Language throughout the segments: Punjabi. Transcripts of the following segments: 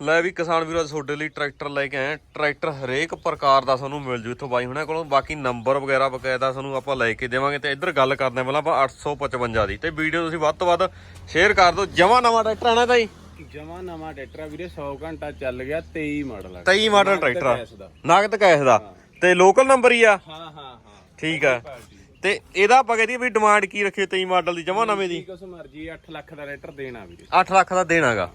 ਲੈ ਵੀ ਕਿਸਾਨ ਵੀਰੋ ਤੁਹਾਡੇ ਲਈ ਟਰੈਕਟਰ ਲੈ ਕੇ ਆਏ। ਟਰੈਕਟਰ ਹਰੇਕ ਪ੍ਰਕਾਰ ਦਾ ਤੁਹਾਨੂੰ ਮਿਲ ਜੂ ਇੱਥੋਂ ਬਾਈ ਹੁਣਾਂ ਕੋਲੋਂ। ਬਾਕੀ ਨੰਬਰ ਵਗੈਰਾ ਬਕਾਇਦਾ ਤੁਹਾਨੂੰ ਆਪਾਂ ਲੈ ਕੇ ਦੇਵਾਂਗੇ ਤੇ ਇੱਧਰ ਗੱਲ ਕਰਦੇ ਪਹਿਲਾਂ ਆਪਾਂ 855 ਦੀ। ਤੇ ਵੀਡੀਓ ਤੁਸੀਂ ਵੱਧ ਤੋਂ ਵੱਧ ਸ਼ੇਅਰ ਕਰ ਦਿਓ। ਜਮਾ ਨਵਾਂ ਟਰੈਕਟਰ ਆਣਾ ਤਾਂ ਜੀ ਜਮਾ ਨਵਾਂ ਟਰੈਕਟਰ ਵੀਰੇ 100 ਘੰਟਾ ਚੱਲ ਗਿਆ 23 ਮਾਡਲ ਆ। 23 ਮਾਡਲ ਟਰੈਕਟਰ। ਨਗਦ ਕੈਸ਼ ਦਾ। ਤੇ ਲੋਕਲ ਨੰਬਰ ਹੀ ਆ? ਹਾਂ ਹਾਂ ਹਾਂ। ਠੀਕ ਆ। ਤੇ ਇਹਦਾ ਆਪਾਂ ਕਹਦੇ ਵੀ ਡਿਮਾਂਡ ਕੀ ਰੱਖੀ 23 ਮਾਡਲ ਦੀ ਜਮਾ ਨਵੇਂ ਦੀ? ਕੁਛ ਮਰਜ਼ੀ 8 ਲੱਖ ਦਾ ਟਰੈਕਟਰ ਦੇਣਾ ਵੀਰੇ। 8 ਲੱਖ ਦਾ ਦੇਣਾਗਾ।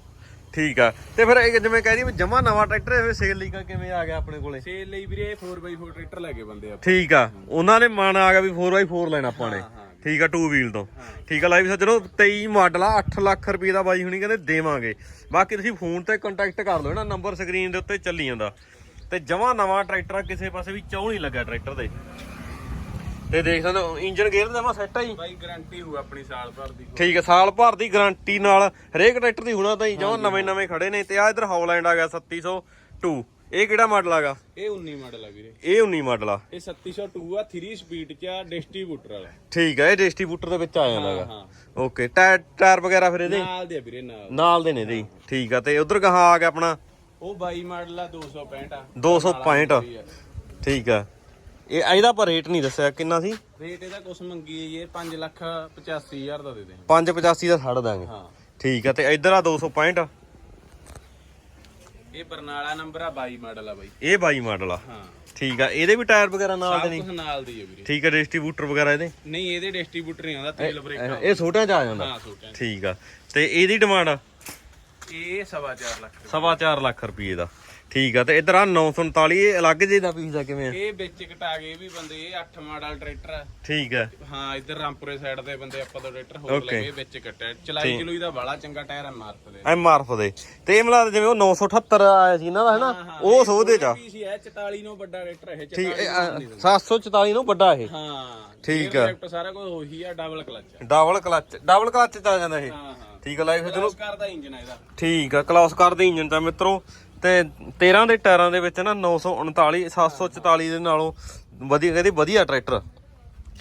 ਠੀਕ ਆ। ਤੇ ਫਿਰ ਇਹ ਜਿਵੇਂ ਕਹਿ ਰਹੀ ਵੀ ਜਮਾ ਨਵਾਂ ਟਰੈਕਟਰ ਇਹ ਸੇਲ ਲਈ ਕਿਵੇਂ ਆ ਗਿਆ ਆਪਣੇ ਕੋਲੇ? ਸੇਲ ਲਈ ਵੀਰੇ 4x4 ਟਰੈਕਟਰ ਲੈ ਕੇ ਬੰਦੇ ਆ। ਠੀਕ ਆ। ਉਹਨਾਂ ਨੇ ਮਨ ਆ ਗਿਆ ਵੀ 4x4 ਲੈਣਾ ਆਪਾਂ ਨੇ। ਠੀਕ ਆ 2 ਵੀਲ ਤੋਂ। ਠੀਕ ਆ ਲਾਈਵ ਸੱਜਣੋ 23 ਮਾਡਲ ਆ 8 ਲੱਖ ਰੁਪਏ ਦਾ ਬਾਈ ਹੁਣੀ ਕਹਿੰਦੇ ਦੇਵਾਂਗੇ। ਬਾਕੀ ਤੁਸੀਂ ਫੋਨ ਤੇ ਕੰਟੈਕਟ ਕਰ ਲਓ ਨਾ ਨੰਬਰ ਸਕਰੀਨ ਦੇ ਉੱਤੇ ਚੱਲੀ ਜਾਂਦਾ। ਤੇ ਜਮਾ ਨਵਾਂ ਟਰੈਕਟਰ ਕਿਸੇ ਪਾਸੇ ਵੀ ਚੌਂ ਨਹੀਂ ਲੱਗਾ ਟਰੈਕਟਰ ਦੇ ਤੇ ਦੇਖ ਸਕਦੇ ਹੋ ਇੰਜਨ ਗੇਅਰ ਦਾ ਜਮਾ ਸੈੱਟ ਆ ਜੀ। ਬਾਈ ਗਾਰੰਟੀ ਹੋਊ ਆਪਣੀ ਸਾਲ ਭਰ ਦੀ ਠੀਕ ਹੈ ਸਾਲ ਭਰ ਦੀ ਗਾਰੰਟੀ ਨਾਲ ਹਰੇਕ ਟਰੈਕਟਰ ਦੀ ਹੁਣਾ ਤਾਂ ਹੀ ਜਮਾ ਨਵੇਂ ਨਵੇਂ ਖੜੇ ਨੇ ਤੇ ਆ ਇਧਰ ਹੌਲੈਂਡ ਆ ਗਿਆ 3702 ਇਹ ਕਿਹੜਾ ਮਾਡਲ ਆਗਾ ਇਹ 19 ਮਾਡਲ ਆ ਵੀਰੇ। ਇਹ 19 ਮਾਡਲ ਆ। ਇਹ 3702 ਆ 3 ਸਪੀਡ ਚ ਆ ਡਿਸਟ੍ਰੀਬਿਊਟਰ ਵਾਲਾ। ਠੀਕ ਹੈ ਇਹ ਡਿਸਟ੍ਰੀਬਿਊਟਰ ਦੇ ਵਿੱਚ ਆ ਜਾਂਦਾਗਾ ਹਾਂ ਓਕੇ ਟਾਇਰ ਟਾਇਰ ਵਗੈਰਾ ਫਿਰ ਇਹਦੇ? ਨਾਲ ਦੇ ਆ ਵੀਰੇ ਨਾਲ। ਨਾਲ ਦੇ ਨੇ ਹੀ। ਠੀਕ ਆ ਤੇ ਉਧਰ ਕਹਾਂ ਆ ਗਿਆ ਆਪਣਾ? ਉਹ 22 ਮਾਡਲ ਆ 265 ਆ। 265 ਠੀਕ ਆ। ਇਹ ਇਹਦਾ ਪਰ ਰੇਟ ਨਹੀਂ ਦੱਸਿਆ ਕਿੰਨਾ ਸੀ? ਰੇਟ ਇਹਦਾ ਕੁਛ ਮੰਗੀ ਹੈ ਇਹ 5 ਲੱਖ 85 ਹਜ਼ਾਰ ਦਾ ਦੇ ਦੇ। 585 ਦਾ ਛੱਡ ਦਾਂਗੇ। ਹਾਂ। ਠੀਕ ਆ ਤੇ ਇਧਰ ਆ 265 ਇਹ ਬਰਨਾਲਾ ਨੰਬਰ ਆ 22 ਮਾਡਲ ਆ ਬਾਈ। ਇਹ 22 ਮਾਡਲ ਆ। ਹਾਂ। ਠੀਕ ਆ ਇਹਦੇ ਵੀ ਟਾਇਰ ਵਗੈਰਾ ਨਾਲ ਦੇ ਨਹੀਂ? ਨਾਲ ਦੀ ਹੈ ਵੀਰੇ। ਠੀਕ ਆ ਡਿਸਟ੍ਰੀਬਿਊਟਰ ਵਗੈਰਾ ਇਹਦੇ? ਨਹੀਂ ਇਹਦੇ ਡਿਸਟ੍ਰੀਬਿਊਟਰ ਨਹੀਂ ਆਉਂਦਾ ਤੇਲ ਬ੍ਰੇਕ ਇਹ ਛੋਟਿਆਂ ਚ ਆ ਜਾਂਦਾ। ਹਾਂ ਛੋਟਾ ਠੀਕ ਆ ਤੇ ਇਹਦੀ ਡਿਮਾਂਡ ਆ? ਇਹ ਸਵਾ ਚਾਰ ਲੱਖ ਸਵਾ ਚਾਰ ਲੱਖ ਰੁਪਏ ਦਾ। ਠੀਕ ਆ ਤੇ ਇਧਰ ਆ 939 ਇਹ ਅਲੱਗ ਜੇ ਦਾ ਪੀਸ ਆ ਕਿਵੇਂ ਆ? ਇਹ ਵਿੱਚ ਕਟਾ ਗਏ ਵੀ ਬੰਦੇ ਇਹ 8 ਮਾਡਲ ਟਰੈਕਟਰ ਆ। ਠੀਕ ਆ। ਹਾਂ ਇੱਧਰ ਰਾਮਪੁਰੇ ਸਾਈਡ ਦੇ ਬੰਦੇ ਆਪਾਂ ਤੋਂ ਟਰੈਕਟਰ ਹੋਰ ਲੈ ਗਏ ਵਿੱਚ ਕੱਟਿਆ। ਚਲਾਈ ਚਲੂਈ ਦਾ ਬਾਲਾ ਚੰਗਾ ਟਾਇਰ ਆ ਮਾਰਤ ਦੇ। ਐਮ ਆਰ ਐਫ ਦੇ। ਤੇ ਇਹ ਮਿਲਾ ਜਿਵੇਂ ਉਹ 978 ਆਇਆ ਸੀ ਇਹਨਾਂ ਦਾ ਹੈ ਨਾ ਉਹ ਸੋਦੇ ਚ ਆ। ਪੀਸੀ ਹੈ 44 ਨੂੰ ਵੱਡਾ ਟਰੈਕਟਰ ਇਹ ਠੀਕ 44 ਇਹ, ਅ, 744 ਨੂੰ ਵੱਡਾ ਇਹ। ਹਾਂ ਠੀਕ ਆ। ਆ ਸਾਰਾ ਕੁਝ ਉਹੀ ਆ double clutch double clutch double clutch ਚ ਆ ਜਾਂਦਾ ਇਹ। ਹਾਂ ਹਾਂ। ਠੀਕ ਆ ਲਾਈਫ ਚਲੋ। ਕਲਾਸ ਕਰਦਾ ਇੰਜਨ ਆ ਇਹਦਾ। ਠੀਕ ਆ ਕਲਾਸ ਕਰਦੇ ਇੰਜਨ ਤਾਂ ਮਿੱਤਰੋ। ਤੇ 13 ਦੇ ਟਾਇਰਾਂ ਦੇ ਵਿੱਚ ਨਾ 939 744 ਦੇ ਨਾਲੋਂ ਵਧੀਆ ਕਹਿੰਦੇ ਵਧੀਆ ਟਰੈਕਟਰ।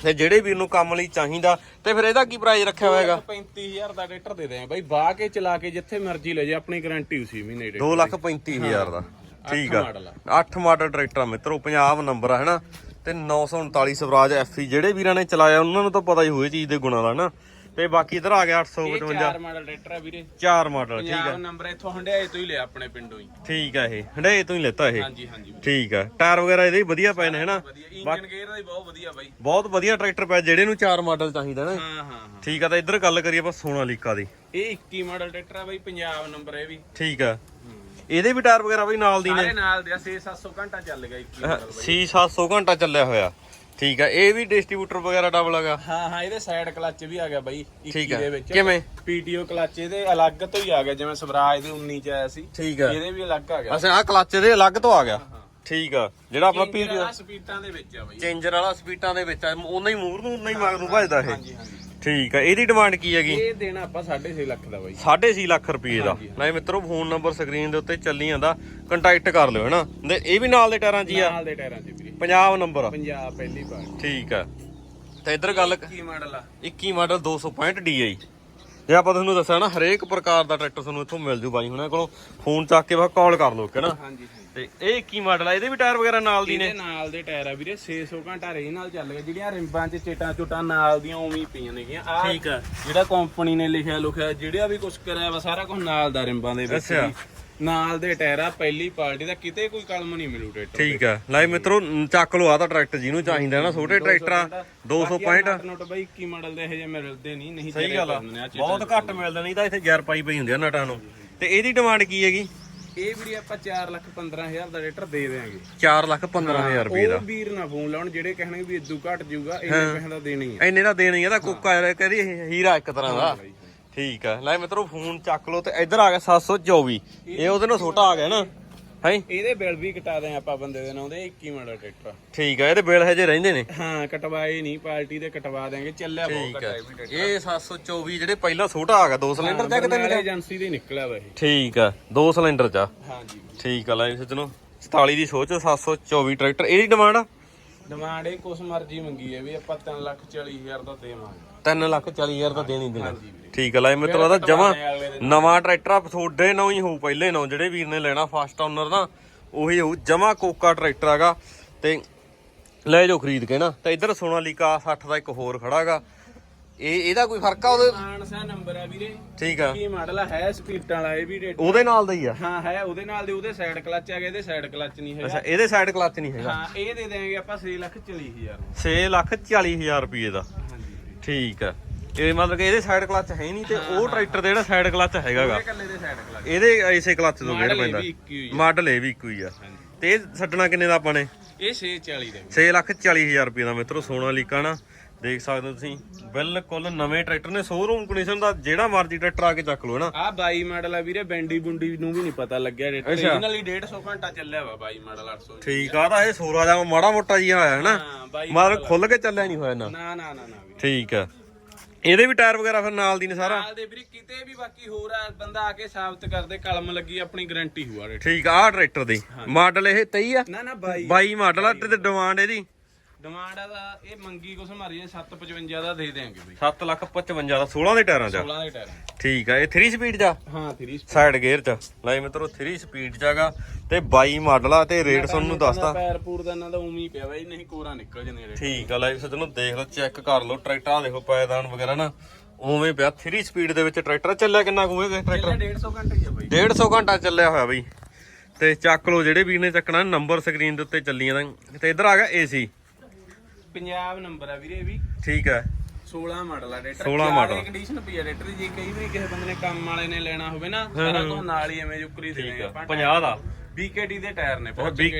ਤੇ ਜਿਹੜੇ ਵੀਰ ਨੂੰ ਕੰਮ ਲਈ ਚਾਹੀਦਾ ਤੇ ਫਿਰ ਇਹਦਾ ਕੀ ਪ੍ਰਾਈਸ ਰੱਖਿਆ ਹੋਇਆ ਹੈਗਾ? 35000 ਦਾ ਟਰੈਕਟਰ ਦੇ ਦੇ ਆ ਬਾਈ ਬਾਹ ਕੇ ਚਲਾ ਕੇ ਜਿੱਥੇ ਮਰਜ਼ੀ ਲੈ ਜਾ ਆਪਣੀ ਗਾਰੰਟੀ ਉਸੀ ਮਹੀਨੇ ਦੇ 235000 ਦਾ। ਠੀਕ ਆ। ਮਾਡਲ ਆ। 8 ਮਾਡਲ ਟਰੈਕਟਰ ਆ ਮਿੱਤਰੋ ਪੰਜਾਬ ਨੰਬਰ ਆ ਹੈਨਾ ਤੇ 939 ਸਵਰਾਜ ਐਫਈ ਜਿਹੜੇ ਵੀਰਾਂ ਨੇ ਚਲਾਇਆ ਉਹਨਾਂ ਨੂੰ ਤਾਂ ਪਤਾ ਹੀ ਹੋਏ ਚੀਜ਼ ਦੇ ਗੁਣਾਂ ਦਾ ਨਾ? ਤੇ ਬਾਕੀ ਇਧਰ ਆ ਗਿਆ ਇਹ 855 ਚਾਰ ਮਾਡਲ ਟਰੈਕਟਰ ਆ ਵੀਰੇ। ਚਾਰ ਮਾਡਲ ਠੀਕ ਪੰਜਾਬ ਨੰਬਰ ਇੱਥੋਂ ਹੰਡਿਆਏ ਤੋਂ ਹੀ ਲਿਆ ਆਪਣੇ ਪਿੰਡੋਂ ਹੀ। ਠੀਕ ਆ ਇਹ। ਹੰਡੇ ਤੋਂ ਹੀ ਲੈਤਾ ਇਹ। ਹਾਂਜੀ ਹਾਂਜੀ। ਠੀਕ ਆ। ਟਾਇਰ ਵਗੈਰਾ ਇਹਦੇ ਵਧੀਆ ਪਏ ਨੇ ਹੈਨਾ? ਵਧੀਆ। ਇੰਜਨ ਗੇਅਰ ਦਾ ਹੀ ਬਹੁਤ ਵਧੀਆ ਬਾਈ। ਬਹੁਤ ਵਧੀਆ ਟਰੈਕਟਰ ਪਿਆ ਜਿਹੜੇ ਨੂੰ ਚਾਰ ਮਾਡਲ ਚਾਹੀਦਾ ਨਾ। ਹਾਂ ਹਾਂ ਠੀਕ ਆ ਤਾਂ ਇੱਧਰ ਗੱਲ ਕਰੀਏ ਆਪਾਂ ਸੋਨਾਲੀਕਾ ਦੀ। ਇਹ 21 ਮਾਡਲ ਟਰੈਕਟਰ ਆ ਬਾਈ ਪੰਜਾਬ ਨੰਬਰ ਇਹ ਵੀ। ਠੀਕ ਆ। ਇਹਦੇ ਵੀ ਟਾਇਰ ਵਗੈਰਾ ਵੀ ਨਾਲ ਦੀ ਨੇ। ਸਾਰੇ ਨਾਲ ਦੇ 6-700 ਘੰਟਾ ਚੱਲ ਗਿਆ 21 ਮਾਡਲ ਬਾਈ। ਸੀ 700 ਘੰਟਾ ਚੱਲਿਆ ਹੋਇਆ। ਠੀਕ ਆ ਇਹ ਵੀ ਡਿਸਟ੍ਰੀਬਿਊਟਰ ਵਗੈਰਾ ਡਬਲ ਹੈਗਾ? ਹਾਂ ਹਾਂ ਇਹਦੇ ਸਾਈਡ ਕਲੱਚ ਵੀ ਆ ਗਿਆ ਬਾਈ 21 ਠੀਕ ਆ ਦੇ ਵਿੱਚ। ਕਿਵੇਂ? ਪੀਟੀਓ ਕਲੱਚ ਇਹਦੇ ਅਲੱਗ ਤੋਂ ਹੀ ਆ ਗਿਆ ਜਿਵੇਂ ਸਵਰਾਜ ਦੇ 19 ਚ ਆਇਆ ਸੀ। ਠੀਕ ਆ। ਇਹਦੇ ਵੀ ਅਲੱਗ ਆ ਗਿਆ। ਅੱਛਾ ਆ ਕਲਚ ਦੇ ਅਲੱਗ ਤੋਂ ਆ ਗਿਆ? ਠੀਕ ਆ ਜਿਹੜਾ ਆਪਣਾ ਪੀ ਪੀਟੀਓ ਸਪੀਡਾਂ ਦੇ ਵਿੱਚ ਆ ਬਾਈ। ਚੇਂਜਰ ਵਾਲਾ ਸਪੀਡਾਂ ਦੇ ਵਿੱਚ ਆ ਉਹਨਾਂ ਹੀ ਮੂਰ ਨੂੰ ਉਹਨਾਂ ਹੀ ਮਗਰ ਨੂੰ ਭਜਦਾ ਇਹ। ਹਾਂਜੀ ਹਾਂਜੀ। ਠੀਕ ਆ ਇਹਦੀ ਡਿਮਾਂਡ ਕੀ ਹੈਗੀ? ਇਹ ਦੇਣਾ ਆਪਾਂ 6.5 ਲੱਖ ਦਾ ਬਾਈ। 6.5 ਲੱਖ ਰੁਪਏ ਦਾ। ਲੈ ਮਿੱਤਰੋ ਫੋਨ ਨੰਬਰ ਸਕਰੀਨ ਦੇ ਉੱਤੇ ਚੱਲੀ ਜਾਂਦਾ ਕੰਟੈਕਟ ਕਰ ਲਿਓ ਹੈਨਾ? ਤੇ ਇਹ ਵੀ ਨਾਲ ਦੇ ਟਾਇਰਾਂ 'ਚ ਹੀ ਆ? ਨਾਲ ਦੇ ਟਾਇਰਾਂ 'ਚ ਵੀਰੇ ਪੰਜਾਬ ਨੰਬਰ। ਪੰਜਾਬ ਪਹਿਲੀ ਵਾਰ। ਠੀਕ ਆ। ਤੇ ਇੱਧਰ ਗੱਲ ਕੀ ਮਾਡਲ ਆ। 21 ਮਾਡਲ 265 DI ਜੇ ਆਪਾਂ ਤੁਹਾਨੂੰ ਦੱਸਿਆ ਨਾ ਹਰੇਕ ਪ੍ਰਕਾਰ ਦਾ ਟਰੈਕਟਰ ਤੁਹਾਨੂੰ ਇੱਥੋਂ ਮਿਲ ਜੂ ਬਾਈ ਹੁਣਾਂ ਕੋਲੋਂ। ਫੋਨ ਚੱਕ ਕੇ ਬਸ ਕਾਲ ਕਰ ਲਓ ਹਾਂਜੀ ਹਾਂਜੀ। ਤੇ ਇਹ 21 ਮਾਡਲ ਆ? ਇਹਦੇ ਵੀ ਟਾਇਰ ਵਗੈਰਾ ਨਾਲ ਦੀ ਨੇ? ਇਹਦੇ ਨਾਲ ਦੇ ਟਾਇਰ ਆ ਵੀਰੇ 600 ਘੰਟਾ ਰੇ ਨਾਲ ਚੱਲ ਗਿਆ ਜਿਹੜੀਆਂ ਰਿੰਬਾਂ 'ਚ ਚੇਟਾਂ ਚੁਟਾਂ ਨਾਲ ਦੀਆਂ ਉਵੇਂ ਹੀ ਪਈਆਂ ਨੇਗੀਆਂ। ਆ ਠੀਕ ਆ। ਜਿਹੜਾ ਕੰਪਨੀ ਨੇ ਲਿਖਿਆ ਲੁਖਿਆ ਜਿਹੜਾ ਵੀ ਕੁਝ ਕਰਿਆ ਵਾ ਸਾਰਾ ਕੁਝ ਨਾਲ ਦਾ ਰਿੰਬਾਂ ਦੇ ਵਿੱਚ ਅੱਛਾ। ਨਾਲ ਦੇ ਟਾਇਰ ਆ ਪਹਿਲੀ ਪਾਰਟੀ ਦਾ ਕਿਤੇ ਕੋਈ ਕਲਮ ਨਹੀਂ ਮਿਲੂ ਟਰੈਕਟਰ ਠੀਕ ਆ। ਲੈ ਮਿੱਤਰੋ ਚੱਕ ਲਓ ਆ ਤਾਂ ਟਰੈਕਟਰ ਜਿਹਨੂੰ ਚਾਹੀਦਾ ਨਾ ਛੋਟੇ ਟਰੈਕਟਰ ਆ 265 ਨੋਟ ਬਾਈ 21 ਮਾਡਲ ਦੇ ਇਹ ਜਿਹੇ ਮਿਲਦੇ ਨਹੀਂ ਨਹੀਂ ਸਹੀ ਗੱਲ। ਬਹੁਤ ਘੱਟ ਮਿਲਦਾ ਨਹੀਂ ਤਾਂ ਇੱਥੇ ਗਿਆਰ ਪਾਈ ਪਈ ਹੁੰਦੀ ਆ ਨਟਾਂ ਨੂੰ। ਤੇ ਇਹਦੀ ਡਿਮਾਂਡ ਕੀ ਹੈਗੀ? ਇਹ ਵੀਰੇ ਆਪਾਂ 4 ਲੱਖ 15000 ਦਾ ਟਰੈਕਟਰ ਦੇ ਦੇਾਂਗੇ 4 ਲੱਖ 15000 ਰੁਪਏ ਦਾ। ਉਹ ਵੀਰ ਨਾ ਫੋਨ ਲਾਉਣ ਜਿਹੜੇ ਕਹਿਣਗੇ ਵੀ ਇਦੋਂ ਘੱਟ ਜਾਊਗਾ ਇੰਨੇ ਪੈਸੇ ਦਾ ਦੇਣਾ ਹੀ ਇੰਨੇ ਦਾ ਦੇਣਾ ਹੀ ਤਾਂ ਕੋਕਾ ਕਹਿੰਦੀ ਹੀਰਾ ਇੱਕ ਤਰ੍ਹਾਂ ਦਾ। ਠੀਕ ਆ। ਲੈ ਮਿੱਤਰੋ ਫੋਨ ਚੱਕ ਲਓ ਤੇ ਇੱਧਰ ਆ ਗਿਆ 724 ਇਹ ਉਹਦੇ ਨਾਲ ਛੋਟਾ ਆ ਗਿਆ ਨਾ। ਹੈ? ਇਹਦੇ ਬਿੱਲ ਵੀ ਕਟਾ ਦੇ ਆਪਾਂ ਬੰਦੇ ਦੇ ਨਾਂ ਦੇ 21 ਮਾਡਲ ਟਰੈਕਟਰ ਠੀਕ ਆ ਇਹਦੇ ਬਿੱਲ ਹਜੇ ਰਹਿੰਦੇ ਨੇ? ਹਾਂ ਕਟਵਾਏ ਨਹੀਂ ਪਾਰਟੀ ਦੇ ਕਟਵਾ ਦੇਾਂਗੇ ਚੱਲਿਆ ਬਹੁਤ ਵੀ ਟਰੈਕਟਰ। ਇਹ 724 ਜਿਹੜੇ ਪਹਿਲਾਂ ਛੋਟਾ ਆ ਗਿਆ ਦੋ ਸਿਲੰਡਰ ਦਾ ਕਿਤੇ ਬਰਨਾਲੇ ਏਜੰਸੀ ਦੇ ਨਿਕਲਿਆ ਵਾ ਇਹ। ਠੀਕ ਆ ਦੋ ਸਿਲੰਡਰ ਚ। ਹਾਂਜੀ। ਠੀਕ ਆ ਲੈ ਸੱਜਣੋ 47 ਦੀ ਸੋਚ 724 ਟਰੈਕਟਰ। ਇਹਦੀ ਡਿਮਾਂਡ ਆ? ਡਿਮਾਂਡ ਇਹ ਕੁਛ ਮਰਜ਼ੀ ਮੰਗੀ ਹੈ ਵੀ ਆਪਾਂ 3 ਲੱਖ 40 ਹਜ਼ਾਰ ਦਾ ਦੇਵਾਂਗੇ। 3 ਲੱਖ 40 ਹਜ਼ਾਰ ਤਾਂ ਦੇਣੀ ਦੇਣਾ। ਠੀਕ ਆ ਲੈ ਮਿੱਤਰੋ ਦਾ ਜਮਾ ਨਵਾਂ ਟਰੈਕਟਰ ਆ ਤੁਹਾਡੇ ਨਾਲ ਹੀ ਹੋਊ ਪਹਿਲੇ ਨਾਲ ਜਿਹੜੇ ਵੀਰ ਨੇ ਲੈਣਾ ਫਸਟ ਓਨਰ ਦਾ ਉਹੀ ਹੋਊ ਜਮਾ ਕੋਕਾ ਟਰੈਕਟਰ ਹੈਗਾ। ਤੇ ਲੈ ਜਾਓ ਖਰੀਦ ਕੇ ਨਾ ਤੇ ਇੱਧਰ ਸੋਨਾਲੀਕਾ 60 ਦਾ ਇੱਕ ਹੋਰ ਖੜਾਗਾ ਇਹ ਇਹਦਾ ਕੋਈ ਫ਼ਰਕ ਆ ਉਹਦੇ? ਮਾਨਸਾ ਨੰਬਰ ਆ ਵੀਰੇ। ਠੀਕ ਆ। ਕੀ ਮਾਡਲ ਆ ਹੈ ਸਪੀਡਾਂ ਵਾਲਾ ਇਹ ਵੀ ਰੇਟ ਉਹਦੇ ਨਾਲ ਦਾ ਹੀ ਆ। ਹਾਂ ਹੈ ਉਹਦੇ ਨਾਲ ਦੇ ਉਹਦੇ ਸਾਈਡ ਕਲਚ ਆ ਗਿਆ ਇਹਦੇ ਸਾਈਡ ਕਲਚ ਨਹੀਂ ਹੈਗਾ। ਅੱਛਾ ਇਹਦੇ ਸਾਈਡ ਕਲਚ ਨਹੀਂ ਹੈਗਾ। ਹਾਂ ਇਹ ਦੇ ਦੇਾਂਗੇ ਆਪਾਂ 6 ਲੱਖ 40 ਹਜ਼ਾਰ 6 ਲੱਖ 40 ਹਜ਼ਾਰ ਰੁਪਏ ਦਾ। ਹਾਂਜੀ। ਠੀਕ ਆ। ਇਹ ਮਤਲਬ ਕਿ ਇਹਦੇ ਸਾਈਡ ਕਲਚ ਹੈ ਨਹੀਂ ਤੇ ਉਹ ਟਰੈਕਟਰ ਦੇ ਜਿਹੜਾ ਸਾਈਡ ਕਲਚ ਹੈਗਾਗਾ ਇਹ ਕੱਲੇ ਦੇ ਸਾਈਡ ਕਲਚ ਇਹਦੇ ਇਸੇ ਕਲਚ ਤੋਂ ਇਹ ਪੈਂਦਾ। ਮਾਡਲ ਇਹ ਵੀ ਇੱਕੋ ਹੀ ਆ। ਤੇ ਇਹ ਛੱਡਣਾ ਕਿੰਨੇ ਦਾ ਆਪਾਂ ਨੇ? ਇਹ 640 ਦਾ। 6 ਲੱਖ 40 ਹਜ਼ਾਰ ਰੁਪਏ ਦਾ ਮਿੱਤਰੋ ਸੋਨਾ ਲੀਕਾ ਨਾ। ਦੇਖ ਸਕਦੇ ਹੋ ਤੁਸੀਂ ਬਿਲਕੁਲ ਨਵੇਂ ਟਰੈਕਟਰ ਨੇ। ਸ਼ੋਰੂਮ ਕੰਡੀਸ਼ਨ ਦਾ ਜਿਹੜਾ ਮਰਜ਼ੀ ਟਰੈਕਟਰ ਆ ਕੇ ਚੱਕ ਲਓ ਨਾ? ਆ 22 ਮਾਡਲ ਆ ਵੀਰੇ ਬੈਂਡੀ ਬੁੰਡੀ ਨੂੰ ਵੀ ਨਹੀਂ ਪਤਾ ਲੱਗਿਆ ਰੇਟ ਰੀਜਨਲੀ 150 ਘੰਟਾ ਚੱਲਿਆ ਵਾ 22 ਮਾਡਲ 800 ਠੀਕ ਆ ਤਾਂ ਇਹ ਸੋਰਾ ਦਾ ਮਾੜਾ ਮੋਟਾ ਜਿਹਾ ਆਇਆ ਹੈ ਨਾ? ਹਾਂ 22 ਮਤਲਬ ਖੁੱਲ ਕੇ ਚੱਲਿਆ ਨਹੀਂ ਹੋਇਆ ਨਾ ਨਾ ਨਾ ਨਾ ਠੀਕ ਆ। ਇਹਦੇ ਵੀ ਟਾਇਰ ਵਗੈਰਾ ਫਿਰ ਨਾਲ ਦੀ ਨੇ ਸਾਰਾ? ਨਾਲ ਦੇ ਵੀਰੇ ਕਿਤੇ ਵੀ ਬਾਕੀ ਹੋਰ ਆ ਬੰਦਾ ਆ ਕੇ ਸਾਬਤ ਕਰਦੇ ਕਲਮ ਲੱਗੀ ਆਪਣੀ ਗਾਰੰਟੀ ਰੇਟ। ਠੀਕ ਆ ਆਹ ਟਰੈਕਟਰ ਦੀ। ਮਾਡਲ ਇਹ 23 ਆ? ਨਾ ਨਾ 22 22 ਮਾਡਲ ਆ ਤੇ ਡਿਮਾਂਡ ਇਹਦੀ? ਡਿਮਾਂਡ ਆ ਦਾ ਇਹ ਮੰਗੀ ਕੁਛ ਮਾਰੀ 755 ਦਾ ਦੇ ਦੇਾਂਗੇ ਬਈ। 7 ਲੱਖ 55 ਦਾ 16 ਦੇ ਟਾਇਰਾਂ 'ਚ? 16 ਦੇ ਟਾਇਰ ਠੀਕ ਆ ਇਹ 3 ਸਪੀਡ 'ਚ ਆ? ਹਾਂ 3 ਸਾਈਡ ਗੇਅਰ 'ਚ। ਲੈ ਮਿੱਤਰੋ 3 ਸਪੀਡ 'ਚ ਹੈਗਾ ਤੇ 22 ਮਾਡਲ ਆ ਤੇ ਰੇਟ ਤੁਹਾਨੂੰ ਦੱਸਦਾ। ਪੈਰ ਪੂਰ ਦਾ ਇਹਨਾਂ ਦਾ ਹੀ ਪਿਆ ਬਾਈ ਨਹੀਂ ਕੋਰਾ ਨਿਕਲ ਜਨੇ ਰੇਟ ਠੀਕ ਆ ਲਾਈਵ ਸੱਜਣੋ ਦੇਖ ਲਓ ਚੈੱਕ ਕਰ ਲਓ ਟਰੈਕਟਰ ਆ ਦੇਖੋ ਪਾਇਦਾਨ ਵਗੈਰਾ ਨਾ ਉਵੇਂ ਪਿਆ। 3 ਸਪੀਡ ਦੇ ਵਿੱਚ ਟਰੈਕਟਰ ਚੱਲਿਆ ਕਿੰਨਾ ਕੁ ਹੋਏਗਾ ਟਰੈਕਟਰ? 150 ਘੰਟੇ ਹੀ ਆ ਬਾਈ। 150 ਘੰਟਾ ਚੱਲਿਆ ਹੋਇਆ ਬਈ। ਤੇ ਚੱਕ ਲਓ ਜਿਹੜੇ ਵੀਰ ਨੇ ਚੱਕਣਾ ਨੰਬਰ ਸਕਰੀਨ ਦੇ ਉੱਤੇ ਚੱਲੀ ਜਾਂਦਾ ਤੇ ਇੱਧਰ ਆ ਗਿਆ ਏਸੀ ਪੰਜਾਬ ਨੰਬਰ ਆ ਵੀਰੇ ਵੀ। ਠੀਕ ਹੈ। 16 ਮਾਡਲ ਆ ਰੇਟਰ। 16 model। ਕੰਡੀਸ਼ਨ ਪਈ ਆ ਰੇਟਰ ਜੇ ਕਈ ਵੀ ਕਿਸੇ ਬੰਦੇ ਨੇ ਕੰਮ ਵਾਲੇ ਨੇ ਲੈਣਾ ਹੋਵੇ ਨਾ ਸਾਰਾ ਕੁਝ ਨਾਲ ਹੀ ਐਵੇਂ ਜੁਕਰੀ ਦੇ ਠੀਕ ਆ। ਆਪਾਂ 50 ਦਾ। BKT ਦੇ ਟਾਇਰ ਨੇ ਬਹੁਤ ਦੀ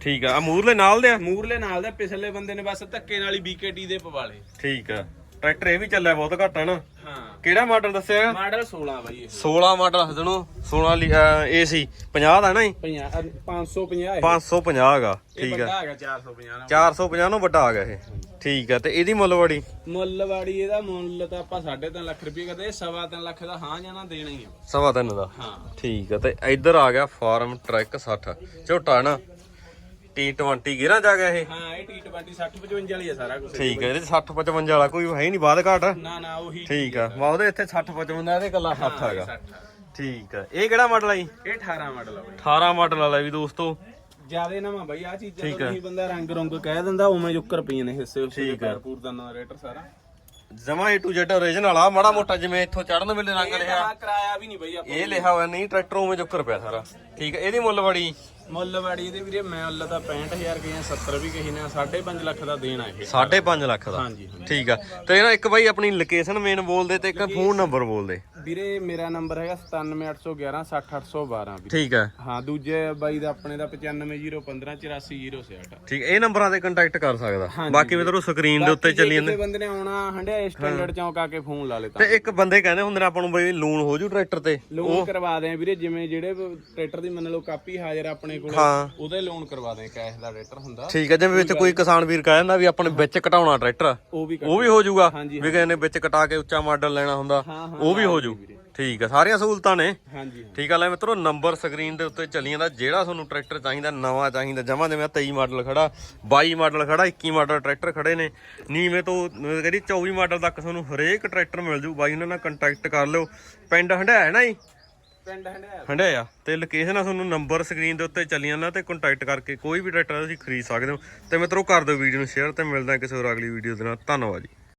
ਠੀਕ ਆ। ਆ ਮੂਰਲੇ ਨਾਲ ਦੇ ਆ? ਮੂਰਲੇ ਨਾਲ ਦਾ ਪਿਛਲੇ ਬੰਦੇ ਨੇ ਬਸ ਧੱਕੇ ਨਾਲ ਹੀ BKT ਦੇ ਪਵਾਲੇ ਠੀਕ ਆ। ਟਰੈਕਟਰ ਇਹ ਵੀ ਚੱਲਿਆ ਬਹੁਤ ਘੱਟ ਹੈ ਨਾ। ਹਾਂ। ਕਿਹੜਾ ਮਾਡਲ ਦੱਸਿਆ? ਮਾਡਲ 16 ਬਾਈ ਇਹ। 16 ਮਾਡਲ ਹਸਣੋ 16 ਏਸੀ 50 ਦਾ ਨਾ ਜੀ 50 550 ਇਹ। 550 ਹੈਗਾ ਇਹ ਠੀਕ ਵੱਡਾ ਆ ਹੈਗਾ 450 ਨਾਲ। 450 ਨੂੰ ਵੱਡਾ ਆ ਗਿਆ ਇਹ। ਠੀਕ ਆ ਤੇ ਇਹਦੀ ਮੁੱਲ ਬੜੀ ਮੁੱਲਵਾੜੀ ਇਹਦਾ ਮੁੱਲ ਤਾਂ ਆਪਾਂ 3.5 ਲੱਖ ਰੁਪਏ ਸਵਾ ਤਿੰਨ ਲੱਖ ਦਾ ਹਾਂ ਜਾਂ ਨਾ ਦੇਣਾ ਹੀ ਆ। ਸਵਾ ਤਿੰਨ ਦਾ। ਹਾਂ। ਠੀਕ ਆ ਤੇ ਇੱਧਰ ਆ ਗਿਆ ਫਾਰਮ ਟਰੈਕ 60 ਝੋਟਾ ਹੈ ਨਾ T20 ਗੇਰਾਂ ਜਾ ਗਿਆ ਇਹ? ਹਾਂ ਇਹ T20 60 55 ਵਾਲੀ ਆ ਸਾਰਾ ਕੁਝ ਠੀਕ ਹੈ ਇਹਦੇ 60 55 ਵਾਲਾ ਕੋਈ ਹੈ ਨਹੀਂ ਬਾਦ ਘਾਟ। ਨਾ ਨਾ ਉਹੀ ਠੀਕ ਆ ਵਾ ਉਹਦੇ ਇੱਥੇ 60 55 ਦਾ ਇਹਦੇ ਕੱਲਾ 60 ਹੈਗਾ। 60 ਠੀਕ ਆ ਇਹ ਕਿਹੜਾ ਮਾਡਲ ਆ ਜੀ? ਇਹ 18 ਮਾਡਲ ਆ ਬਾਈ। 18 ਮਾਡਲ ਵਾਲਾ ਵੀ ਦੋਸਤੋ। ਜਿਆਦੇ ਨਵਾਂ ਬਾਈ ਆ ਚੀਜ਼ਾਂ ਤੋਂ ਨਹੀਂ ਬੰਦਾ ਰੰਗ ਰੰਗ ਕਹਿ ਦਿੰਦਾ ਉਵੇਂ ਜੁੱਕਰ ਪਈਆਂ ਨੇ ਹਿੱਸੇ ਉਸੇ ਠੀਕ ਆ। ਪੂਰ ਦਾ ਨਰੇਟਰ ਸਾਰਾ। ਜਮਾ A to Z original ਆ ਮਾੜਾ ਮੋਟਾ ਜਿਵੇਂ ਇੱਥੋਂ ਚੜਨ ਵੇਲੇ ਰੰਗ ਲਿਆ ਆ ਕਰਾਇਆ ਵੀ ਨਹੀਂ ਬਾਈ ਆਪਾਂ ਇਹ ਲਿਖਿਆ ਹੋਇਆ ਨਹੀਂ ਟਰੈਕਟਰ ਉਵੇਂ ਜੁੱਕਰ ਪਿਆ ਸਾਰਾ। ਠੀਕ ਹੈ ਇਹਦੀ ਮੁੱਲ ਬੜੀ। ਮੁੱਲਵਾੜੀ ਇਹਦੇ ਵੀਰੇ ਮੈਂ ਮੁੱਲ ਤਾਂ 65000 ਕਹੀਆਂ 70 ਵੀ ਕਹੀ ਨਾ 5.5 ਲੱਖ ਦਾ ਦੇਣਾ ਇਹ। 5.5 ਲੱਖ ਦਾ? ਹਾਂਜੀ ਹਾਂਜੀ। ਠੀਕ ਆ। ਤੇ ਨਾ ਇੱਕ ਬਾਈ ਆਪਣੀ ਲੋਕੇਸ਼ਨ ਮੇਨ ਬੋਲ ਦੇ ਤੇ ਇੱਕ ਫੋਨ ਨੰਬਰ ਬੋਲ ਦੇ ਵੀਰੇ ਮੇਰਾ ਨੰਬਰ ਹੈਗਾ 97811 60812 ਵੀਰੇ। ਠੀਕ ਹੈ। ਹਾਂ ਦੂਜੇ ਬਾਈ ਦਾ ਆਪਣੇ ਦਾ 9501584068 ਠੀਕ ਇਹ ਨੰਬਰਾਂ ਤੇ ਕੰਟੈਕਟ ਕਰ ਸਕਦਾ। ਬਾਕੀ ਮਿੱਤਰੋ ਸਕਰੀਨ ਦੇ ਉੱਤੇ ਚੱਲੀ ਜਾਂਦੇ। ਬੰਦੇ ਨੇ ਆਉਣਾ ਹੰਡਿਆ ਸਟੈਂਡਰਡ ਚੌਂਕ ਆ ਕੇ ਫੋਨ ਲਾ ਲੇ ਤਾਂ। ਇੱਕ ਬੰਦੇ ਕਹਿੰਦੇ ਹੁੰਦੇ ਨੇ ਆਪਾਂ ਨੂੰ ਬਈ ਲੂਣ ਹੋ ਜੂ ਟਰੈਕਟਰ ਤੇ। ਲੋਨ ਕਰਵਾ ਦੇ ਵੀਰੇ ਜਿਵੇਂ ਜਿਹੜੇ ਟਰੈਕਟਰ ਦੀ ਮੰਨ ਲਓ ਕਾਪੀ ਹਾਜ਼ਰ ਆਪਣੇ ਕੋਲ ਉਹਦੇ ਲੋਨ ਕਰਵਾ ਦੇ ਕੈਸ਼ ਦਾ ਟਰੈਕਟਰ ਹੁੰਦਾ। ਠੀਕ ਹੈ ਜਿਵੇਂ ਵਿੱਚ ਕੋਈ ਕਿਸਾਨ ਵੀਰ ਕਹਿ ਜਾਂਦਾ ਵੀ ਆਪਣੇ ਵਿੱਚ ਘਟਾਉਣਾ ਟਰੈਕਟਰ ਉਹ ਵੀ ਉਹ ਵੀ ਹੋ ਹਾਂਜੀ, ਵੀ ਨੇ ਵਿੱਚ ਕਟਾ ਕੇ ਉੱਚਾ ਮਾਡਲ ਲੈਣਾ ਹੁੰਦਾ। ਉਹ ਵੀ ਹੋ ਜੂ ਠੀਕ ਹੈ ਸਾਰੀਆਂ ਸਹੂਲਤਾਂ ਨੇ। ਹਾਂਜੀ ਠੀਕ ਆ ਲੈ ਮਿੱਤਰੋ ਨੰਬਰ ਸਕਰੀਨ ਦੇ ਉੱਤੇ ਚੱਲੀ ਜਾਂਦਾ ਜਿਹੜਾ ਤੁਹਾਨੂੰ ਟਰੈਕਟਰ ਚਾਹੀਦਾ ਨਵਾਂ ਚਾਹੀਦਾ ਜਮਾ ਜਿਵੇਂ 23 ਮਾਡਲ ਖੜਾ 22 ਮਾਡਲ ਖੜਾ 21 ਮਾਡਲ ਟਰੈਕਟਰ ਖੜੇ ਨੇ। ਨੀਵੇਂ ਤੋਂ ਕਹਿੰਦੀ 24 ਮਾਡਲ ਤੱਕ ਤੁਹਾਨੂੰ ਹਰੇਕ ਟਰੈਕਟਰ ਮਿਲ ਜੂ। ਬਾਈ ਉਹਨਾਂ ਨਾਲ ਕੰਟੈਕਟ ਕਰ ਲਿਓ। ਪਿੰਡ ਹੰਡਾਇਆ ਹੈ ਨਾ ਜੀ? ਪਿੰਡ ਹੰਡਿਆ ਹੰਡਾਇਆ ਤੇ ਲੋਕੇਸ਼ਨ ਆ ਤੁਹਾਨੂੰ ਨੰਬਰ ਸਕਰੀਨ ਦੇ ਉੱਤੇ ਚੱਲੀ ਜਾਂਦਾ ਤੇ ਕੰਟੈਕਟ ਕਰਕੇ ਕੋਈ ਵੀ ਟਰੈਕਟਰ ਤੁਸੀਂ ਖਰੀਦ ਸਕਦੇ ਹੋ। ਤੇ ਮਿੱਤਰੋ ਕਰ ਦਿਓ ਵੀਡੀਓ ਨੂੰ ਸ਼ੇਅਰ ਤੇ ਮਿਲਦਾ ਕਿਸੇ ਹੋਰ ਅਗਲੀ ਵੀਡੀਓ ਦੇ ਨਾਲ। ਧੰਨਵਾਦ ਜੀ।